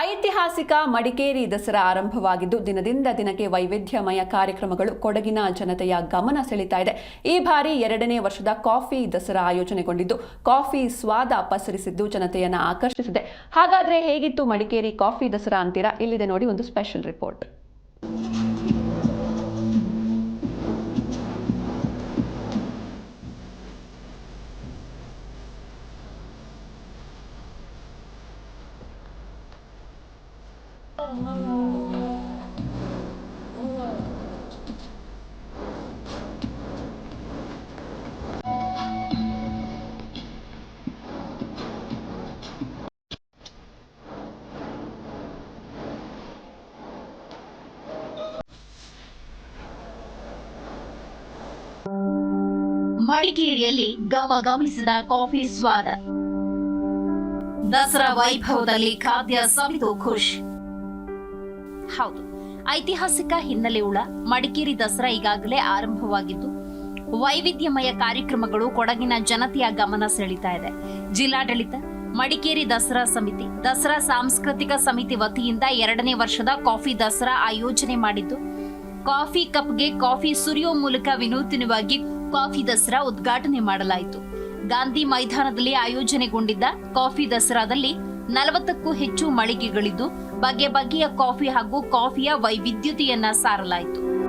ಐತಿಹಾಸಿಕ ಮಡಿಕೇರಿ ದಸರಾ ಆರಂಭವಾಗಿದ್ದು, ದಿನದಿಂದ ದಿನಕ್ಕೆ ವೈವಿಧ್ಯಮಯ ಕಾರ್ಯಕ್ರಮಗಳು ಕೊಡಗಿನ ಜನತೆಯ ಗಮನ ಸೆಳೀತಾ ಇದೆ. ಈ ಬಾರಿ ಎರಡನೇ ವರ್ಷದ ಕಾಫಿ ದಸರಾ ಆಯೋಜನೆಗೊಂಡಿದ್ದು, ಕಾಫಿ ಸ್ವಾದ ಪಸರಿಸಿದ್ದು ಜನತೆಯನ್ನು ಆಕರ್ಷಿಸಿದೆ. ಹಾಗಾದ್ರೆ ಹೇಗಿತ್ತು ಮಡಿಕೇರಿ ಕಾಫಿ ದಸರಾ ಅಂತೀರಾ? ಇಲ್ಲಿದೆ ನೋಡಿ ಒಂದು ಸ್ಪೆಷಲ್ ರಿಪೋರ್ಟ್. ಮಡಿಕೇರಿಯಲ್ಲಿ ಗಮ ಗಮನಿಸಿದ ಕಾಫಿ ಸ್ವಾದ. ದಸರಾ ವೈಭವದಲ್ಲಿ ಖಾದ್ಯ ಸವಿದು ಖುಷ್. ಹೌದು. ಐತಿಹಾಸಿಕ ಹಿನ್ನೆಲೆಯುಳ್ಳ ಮಡಿಕೇರಿ ದಸರಾ ಈಗಾಗಲೇ ಆರಂಭವಾಗಿದ್ದು, ವೈವಿಧ್ಯಮಯ ಕಾರ್ಯಕ್ರಮಗಳು ಕೊಡಗಿನ ಜನತೆಯ ಗಮನ ಸೆಳೀತಾ ಇದೆ. ಜಿಲ್ಲಾಡಳಿತ, ಮಡಿಕೇರಿ ದಸರಾ ಸಮಿತಿ, ದಸರಾ ಸಾಂಸ್ಕೃತಿಕ ಸಮಿತಿ ವತಿಯಿಂದ ಎರಡನೇ ವರ್ಷದ ಕಾಫಿ ದಸರಾ ಆಯೋಜನೆ ಮಾಡಿದ್ದು, ಕಾಫಿ ಕಪ್ಗೆ ಕಾಫಿ ಸುರಿಯೋ ಮೂಲಕ ವಿನೂತನವಾಗಿ ಕಾಫಿ ದಸರಾ ಉದ್ಘಾಟನೆ ಮಾಡಲಾಯಿತು. ಗಾಂಧಿ ಮೈದಾನದಲ್ಲಿ ಆಯೋಜನೆಗೊಂಡಿದ್ದ ಕಾಫಿ ದಸರಾದಲ್ಲಿ ನಲವತ್ತಕ್ಕೂ ಹೆಚ್ಚು ಮಳಿಗೆಗಳಿದ್ದು ಬಗೆ ಬಗೆಯ ಕಾಫಿ ಹಾಗೂ ಕಾಫಿಯ ವೈವಿಧ್ಯತೆಯನ್ನ ಸಾರಲಾಯಿತು.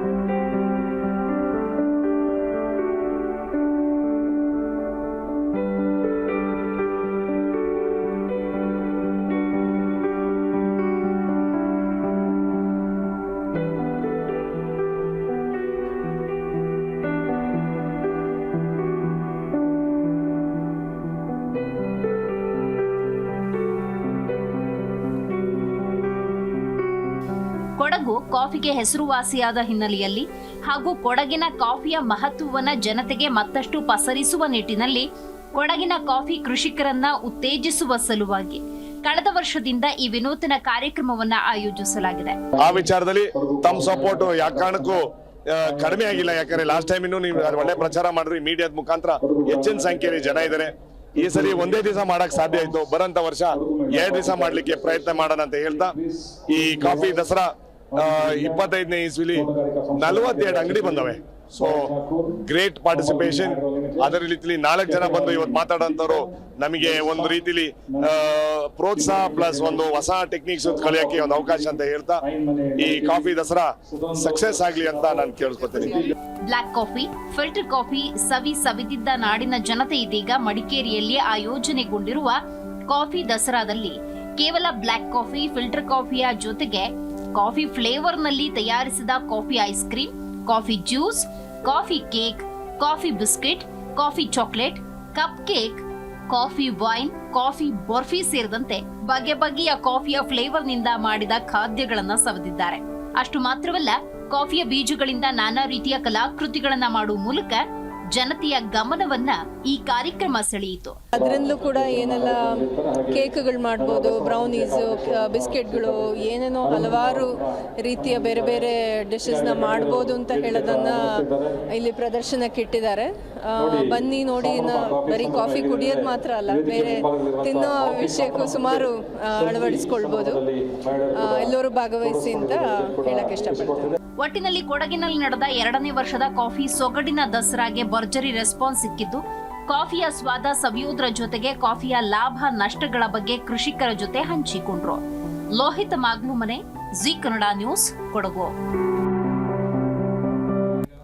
ಕಾಫಿಗೆ ಹೆಸರುವಾಸಿಯಾದ ಹಿನ್ನೆಲೆಯಲ್ಲಿ ಹಾಗೂ ಕೊಡಗಿನ ಕಾಫಿಯ ಮಹತ್ವವನ್ನ ಜನತೆಗೆ ಮತ್ತಷ್ಟು ಪಸರಿಸುವ ನಿಟ್ಟಿನಲ್ಲಿ ಕೊಡಗಿನ ಕಾಫಿ ಕೃಷಿಕರನ್ನ ಉತ್ತೇಜಿಸುವ ಸಲುವಾಗಿ ಕಳೆದ ವರ್ಷದಿಂದ ಈ ವಿನೂತನ ಕಾರ್ಯಕ್ರಮವನ್ನ ಆಯೋಜಿಸಲಾಗಿದೆ. ಆ ವಿಚಾರದಲ್ಲಿ ತಮ್ಮ ಸಪೋರ್ಟ್ ಯಾವ ಕಾರಣಕ್ಕೂ ಕಡಿಮೆ ಆಗಿಲ್ಲ. ಯಾಕಂದ್ರೆ ಲಾಸ್ಟ್ ಟೈಮ್ ಇನ್ನು ನೀವು ಒಳ್ಳೆ ಪ್ರಚಾರ ಮಾಡಿದ್ರಿ ಮೀಡಿಯಾದ ಮುಖಾಂತರ ಹೆಚ್ಚಿನ ಸಂಖ್ಯೆಯಲ್ಲಿ ಜನ ಇದ್ದಾರೆ. ಈ ಸರಿ ಒಂದೇ ದಿವಸ ಮಾಡಕ್ ಸಾಧ್ಯ ಆಯ್ತು. ಬರಂತ ವರ್ಷ ಎರಡು ದಿವಸ ಮಾಡ್ಲಿಕ್ಕೆ ಪ್ರಯತ್ನ ಮಾಡೋಣ ಅಂತ ಹೇಳ್ತಾ ಈ ಕಾಫಿ ದಸರಾ ಇಪ್ಪತ್ತೈದನೇ ಇಸ್ವಿಲಿ ನಲವತ್ತೆರಡು ಅಂಗಡಿ ಬಂದವೆ. ಸೊ ಗ್ರೇಟ್ ಪಾರ್ಟಿಸಿಪೇಷನ್ ಅದೇ ರೀತಿಲಿ ನಾಲ್ಕು ಜನ ಬಂದು ಇವತ್ತು ಮಾತಾಡೋಂಥವ್ರು ನಮಗೆ ಒಂದು ರೀತಿಲಿ ಪ್ರೋತ್ಸಾಹ ಪ್ಲಸ್ ಒಂದು ಹೊಸ ಟೆಕ್ನಿಕ್ಸ್ ಕಳಿಯೋಕೆ ಒಂದು ಅವಕಾಶ ಅಂತ ಹೇಳ್ತಾ ಈ ಕಾಫಿ ದಸರಾ ಸಕ್ಸಸ್ ಆಗ್ಲಿ ಅಂತ ನಾನು ಕೇಳಿಸ್ಕೊತೀನಿ. ಬ್ಲಾಕ್ ಕಾಫಿ ಫಿಲ್ಟರ್ ಕಾಫಿ ಸವಿ ಸವಿದಿದ್ದ ನಾಡಿನ ಜನತೆ ಇದೀಗ ಮಡಿಕೇರಿಯಲ್ಲಿ ಆಯೋಜನೆಗೊಂಡಿರುವ ಕಾಫಿ ದಸರಾದಲ್ಲಿ ಕೇವಲ ಬ್ಲಾಕ್ ಕಾಫಿ ಫಿಲ್ಟರ್ ಕಾಫಿಯ ಜೊತೆಗೆ ಕಾಫಿ ಫ್ಲೇವರ್ನಲ್ಲಿ ತಯಾರಿಸಿದ coffee ice cream coffee juice, coffee cake, coffee biscuit, coffee chocolate, cupcake, coffee wine, coffee barfi ಸೇರಿದಂತೆ ಬಗೆ ಬಗೆಯ ಕಾಫಿಯ ಫ್ಲೇವರ್ನಿಂದ ಮಾಡಿದ ಖಾದ್ಯಗಳನ್ನ ಸವೆದಿದ್ದಾರೆ. ಅಷ್ಟು ಮಾತ್ರವಲ್ಲ, ಕಾಫಿಯ ಬೀಜಗಳಿಂದ ನಾನಾ ರೀತಿಯ ಕಲಾಕೃತಿಗಳನ್ನ ಮಾಡುವ ಮೂಲಕ ಜನತೆಯ ಗಮನವನ್ನ ಈ ಕಾರ್ಯಕ್ರಮ ಸೆಳೆಯಿತು. ಅದರಿಂದಲೂ ಕೂಡ ಏನೆಲ್ಲ ಕೇಕ್ಗಳು ಮಾಡ್ಬೋದು ಬ್ರೌನೀಸ್ ಬಿಸ್ಕೆಟ್ಗಳು ಏನೇನೋ ಹಲವಾರು ರೀತಿಯ ಬೇರೆ ಬೇರೆ ಡಿಶಸ್ನ ಮಾಡ್ಬೋದು ಅಂತ ಹೇಳೋದನ್ನ ಇಲ್ಲಿ ಪ್ರದರ್ಶನಕ್ಕೆ ಇಟ್ಟಿದ್ದಾರೆ. ಬನ್ನಿ ನೋಡಿ ಇನ್ನು ಬರೀ ಕಾಫಿ ಕುಡಿಯೋದು ಮಾತ್ರ ಅಲ್ಲ ಬೇರೆ ತಿನ್ನೋ ವಿಷಯಕ್ಕೂ ಸುಮಾರು ಅಳವಡಿಸ್ಕೊಳ್ಬೋದು. ಎಲ್ಲರೂ ಭಾಗವಹಿಸಿ ಅಂತ ಹೇಳಕ್ಕೆ ಇಷ್ಟಪಡ್ತೀನಿ. ಒಟ್ಟಿನಲ್ಲಿ ಕೊಡಗಿನಲ್ಲಿ ನಡೆದ ಎರಡನೇ ವರ್ಷದ ಕಾಫಿ ಸೊಗಡಿನ ದಸರಾಗೆ ಭರ್ಜರಿ ರೆಸ್ಪಾನ್ಸ್ ಸಿಕ್ಕಿದ್ದು. ಕಾಫಿಯ ಸ್ವಾದ ಸವಿಯೋದ್ರ ಜೊತೆಗೆ ಕಾಫಿಯ ಲಾಭ ನಷ್ಟಗಳ ಬಗ್ಗೆ ಕೃಷಿಕರ ಜೊತೆ ಹಂಚಿಕೊಂಡ್ರು. Lohith Maglumane Zee Kannada news, Kodagu.